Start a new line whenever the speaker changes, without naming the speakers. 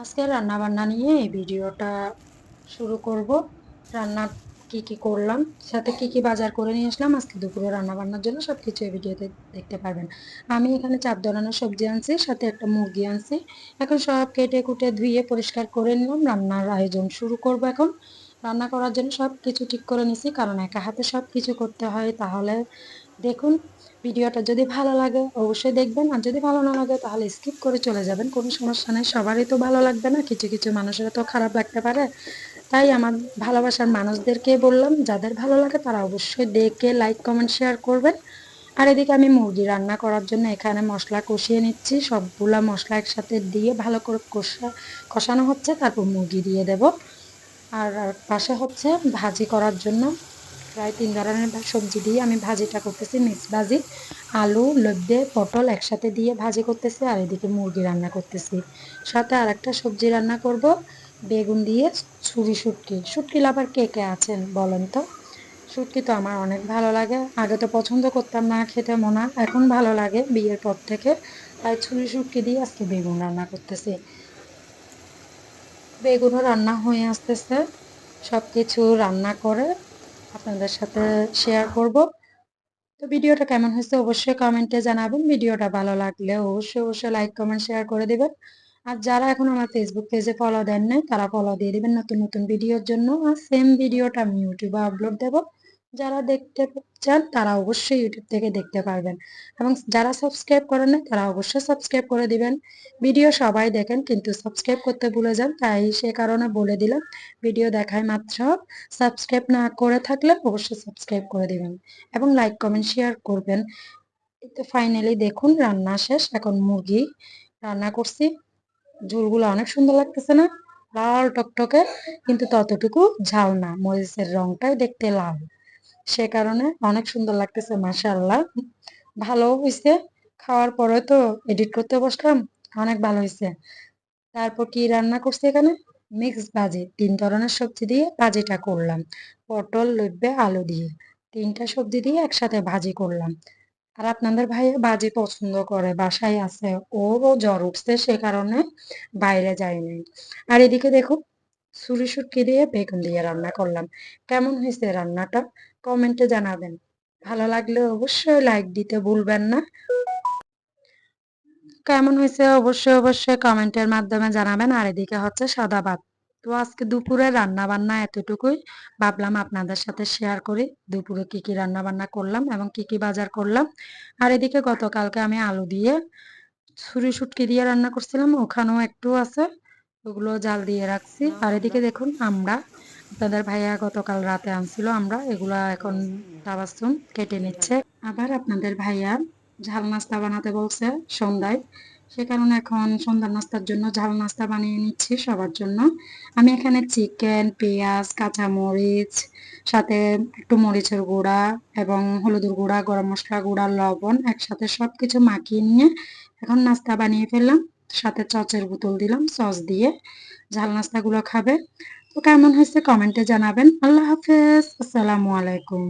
আজকে রান্না বান্না নিয়ে এই ভিডিওটা শুরু করব। রান্না কি কি করলাম, সাথে কি কি বাজার করে নিয়ে আসলাম, আজকে দুপুরে রান্না বান্নার জন্য সব কিছু এই ভিডিওতে দেখতে পারবেন। আমি এখানে চাপ ধরানোর সবজি আনছি, সাথে একটা মুরগি আনছি। এখন সব কেটে কুটে ধুয়ে পরিষ্কার করে নিলাম, রান্নার আয়োজন শুরু করব এখন। রান্না করার জন্য সব কিছু ঠিক করে নিছি, কারণ একা হাতে সব কিছু করতে হয়, তাহলে দেখুন ভিডিওটা যদি ভালো লাগে, অবশ্যই দেখবেন। আর যদি ভালো না লাগে, তাহলে স্কিপ করে চলে যাবেন। কোনো সমস্যা নেই। সবারই তো ভালো লাগবে না। কিছু কিছু মানুষের তো খারাপ লাগতে পারে। তাই আমার ভালোবাসার মানুষদেরকে বললাম, যাদের ভালো লাগে তারা অবশ্যই দেখে লাইক কমেন্ট শেয়ার করবেন। আর এদিকে আমি মুরগি রান্না করার জন্য এখানে মশলা কষিয়ে নিচ্ছি। সবগুলা মশলা একসাথে দিয়ে ভালো করে কষা, কষানো হচ্ছে। তারপর মুরগি দিয়ে দেব। আর পাশে হচ্ছে ভাজি করার জন্য প্রায় তিন ধরনের সবজি দিয়ে আমি ভাজিটা করতেছি। মিক্স ভাজি, আলু, লব্ধে, পটল একসাথে দিয়ে ভাজি করতেছি আর এদিকে মুরগি রান্না করতেছি। সাথে আর একটা সবজি রান্না করব, বেগুন দিয়ে ছুরি শুটকি। শুটকি লাভার কে কে আছেন বলেন তো? শুটকি তো আমার অনেক ভালো লাগে। আগে তো পছন্দ করতাম না, খেতে মনা এখন ভালো লাগে বিয়ের পর থেকে। তাই ছুরি শুটকি দিয়ে আজকে বেগুন রান্না করতেছি। বেগুনও রান্না হয়ে আসতেছে। সব কিছু রান্না করে আপনাদের সাথে শেয়ার করব। তো ভিডিওটা কেমন হয়েছে অবশ্যই কমেন্টে জানাবেন। ভিডিওটা ভালো লাগলে অবশ্যই অবশ্যই লাইক কমেন্ট শেয়ার করে দেবেন। আর যারা এখন আমার ফেসবুক পেজে ফলো দেন নাই, তারা ফলো দিয়ে দেবেন। নতুন নতুন ভিডিওর জন্য। আর সেম ভিডিওটা আমি ইউটিউবে আপলোড দেবো। যারা দেখতে চান তারা অবশ্যই ইউটিউব থেকে দেখতে পারবেন। এবং যারা সাবস্ক্রাইব করেন না, তারা অবশ্যই সাবস্ক্রাইব করে দিবেন। ভিডিও সবাই দেখেন, কিন্তু সাবস্ক্রাইব করতে ভুলে যান। তাই সে কারণে বলে দিলাম ভিডিও দেখায় মাত্র। সাবস্ক্রাইব না করে থাকলে অবশ্যই সাবস্ক্রাইব করে দিবেন। এবং লাইক কমেন্ট শেয়ার করবেন। তো ফাইনালি দেখুন, রান্না শেষ। এখন মুরগি রান্না করছি। ঝোলগুলো অনেক সুন্দর লাগতেছে না? লাল টকটকে, কিন্তু ততটুকু ঝাল না। মরিচের রংটাই দেখতে লাল। সে কারণে অনেক সুন্দর লাগতেছে, মাশাআল্লাহ। ভালো হয়েছে খাওয়ার পরে তো এডিট করতে বসলাম, অনেক ভালো হয়েছে তারপর কি রান্না করছি এখানে? মিক্স ভাজি তিন ধরনের সবজি দিয়ে ভাজিটা করলাম। পটল লইবে আলু দিয়ে। তিনটা সবজি দিয়ে একসাথে ভাজি করলাম। আর আপনাদের ভাইয়া ভাজি পছন্দ করে, বাসায় আছে, ও জ্বর উঠছে, সে কারণে বাইরে যায়নি আর এদিকে দেখুন ছুরি শুটকি দিয়ে বেগুন দিয়ে রান্না করলাম। কেমন হয়েছে রান্নাটা? কমেন্টে জানাবেন। ভালো লাগলে অবশ্যই লাইক দিতে ভুলবেন না। কেমন হয়েছে? অবশ্যই অবশ্যই কমেন্টের মাধ্যমে জানাবেন। আর এদিকে হচ্ছে সাদা ভাত তো আজকে দুপুরে রান্না বান্না এতটুকুই। ভাবলাম আপনাদের সাথে শেয়ার করি। দুপুরে কি কি রান্না বান্না করলাম এবং কি কি বাজার করলাম। আর এদিকে গতকালকে আমি আলু দিয়ে ছুরি শুটকি দিয়ে রান্না করছিলাম। ওখানেও একটু আছে। ওগুলো জাল দিয়ে রাখছি। আর এদিকে দেখুন, আমরা আপনাদের ভাইয়া গতকাল রাতে আনছিল, আমরা এগুলা এখন তাবাসুম কেটে নিচ্ছে। আবার আপনাদের ভাইয়া ঝাল নাস্তা বানাতে বলছে সন্ধ্যায়। সে কারণে এখন সন্ধ্যার নাস্তার জন্য ঝাল নাস্তা বানিয়ে নিচ্ছি সবার জন্য। আমি এখানে চিকেন, পেঁয়াজ, কাঁচামরিচ, সাথে একটু মরিচের গুঁড়া এবং হলুদের গুঁড়া, গরম মশলা গুঁড়া, লবণ একসাথে সব কিছু মাখিয়ে নিয়ে এখন নাস্তা বানিয়ে ফেললাম। সাথে চচের বোতল দিলাম, সস দিয়ে। ঝাল নাস্তাগুলো খাবে। তো কেমন হয়েছে কমেন্টে জানাবেন। আল্লাহ হাফেজ। আসসালামু আলাইকুম।